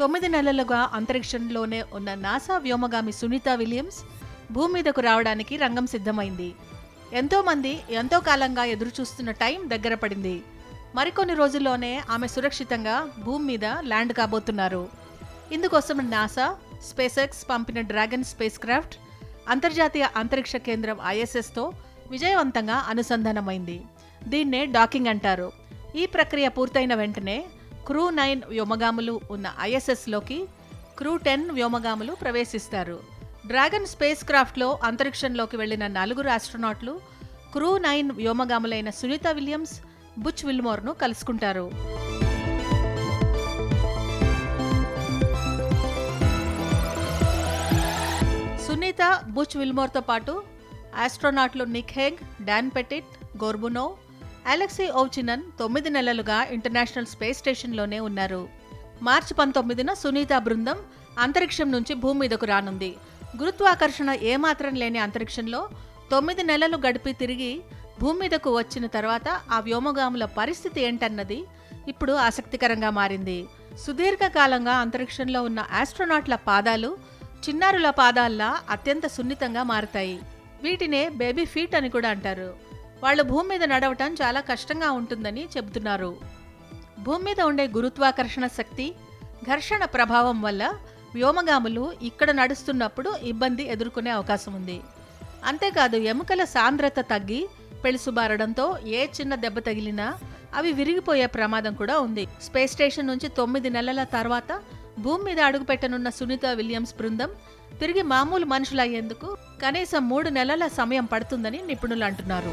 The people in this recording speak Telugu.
తొమ్మిది నెలలుగా అంతరిక్షంలోనే ఉన్న నాసా వ్యోమగామి సునీత విలియమ్స్ భూమి మీదకు రావడానికి రంగం సిద్ధమైంది. ఎంతోమంది ఎంతో కాలంగా ఎదురుచూస్తున్న టైం దగ్గర పడింది. మరికొన్ని రోజుల్లోనే ఆమె సురక్షితంగా భూమి మీద ల్యాండ్ కాబోతున్నారు. ఇందుకోసం నాసా స్పేసెక్స్ పంపిన డ్రాగన్ స్పేస్ క్రాఫ్ట్ అంతర్జాతీయ అంతరిక్ష కేంద్రం ఐఎస్ఎస్తో విజయవంతంగా అనుసంధానమైంది. దీన్నే డాకింగ్ అంటారు. ఈ ప్రక్రియ పూర్తయిన వెంటనే క్రూ నైన్ వ్యోమగాములు ఉన్న ఐఎస్ఎస్లోకి క్రూ టెన్ వ్యోమగాములు ప్రవేశిస్తారు. డ్రాగన్ స్పేస్ క్రాఫ్ట్లో అంతరిక్షంలోకి వెళ్ళిన నలుగురు ఆస్ట్రోనాట్లు క్రూ నైన్ వ్యోమగాములైన సునీత విలియమ్స్ బుచ్ విల్మోర్ను కలుసుకుంటారు. సునీత బుచ్ విల్మోర్తో పాటు ఆస్ట్రోనాట్లు Nick Hague Don Pettit Gorbunov Alexei Ovchinin తొమ్మిది నెలలుగా ఇంటర్నేషనల్ స్పేస్ స్టేషన్లోనే ఉన్నారు. మార్చి పంతొమ్మిదిన సునీత బృందం అంతరిక్షం నుంచి భూమి మీదకు రానుంది. గురుత్వాకర్షణ ఏమాత్రం లేని అంతరిక్షంలో తొమ్మిది నెలలు గడిపి తిరిగి భూమి మీదకు వచ్చిన తర్వాత ఆ వ్యోమగాముల పరిస్థితి ఏంటన్నది ఇప్పుడు ఆసక్తికరంగా మారింది. సుదీర్ఘకాలంగా అంతరిక్షంలో ఉన్న ఆస్ట్రోనాట్ల పాదాలు చిన్నారుల పాదాల్లా అత్యంత సున్నితంగా మారుతాయి. వీటినే బేబీ ఫీట్ అని కూడా అంటారు. వాళ్ళు భూమి మీద నడవటం చాలా కష్టంగా ఉంటుందని చెబుతున్నారు. భూమి మీద ఉండే గురుత్వాకర్షణ శక్తి ఘర్షణ ప్రభావం వల్ల వ్యోమగాములు ఇక్కడ నడుస్తున్నప్పుడు ఇబ్బంది ఎదుర్కొనే అవకాశం ఉంది. అంతేకాదు ఎముకల సాంద్రత తగ్గి పెళుసుబారడంతో ఏ చిన్న దెబ్బ తగిలినా అవి విరిగిపోయే ప్రమాదం కూడా ఉంది. స్పేస్ స్టేషన్ నుంచి తొమ్మిది నెలల తర్వాత భూమి మీద అడుగుపెట్టనున్న సునీత విలియమ్స్ బృందం తిరిగి మామూలు మనుషులయ్యేందుకు కనీసం మూడు నెలల సమయం పడుతుందని నిపుణులు అంటున్నారు.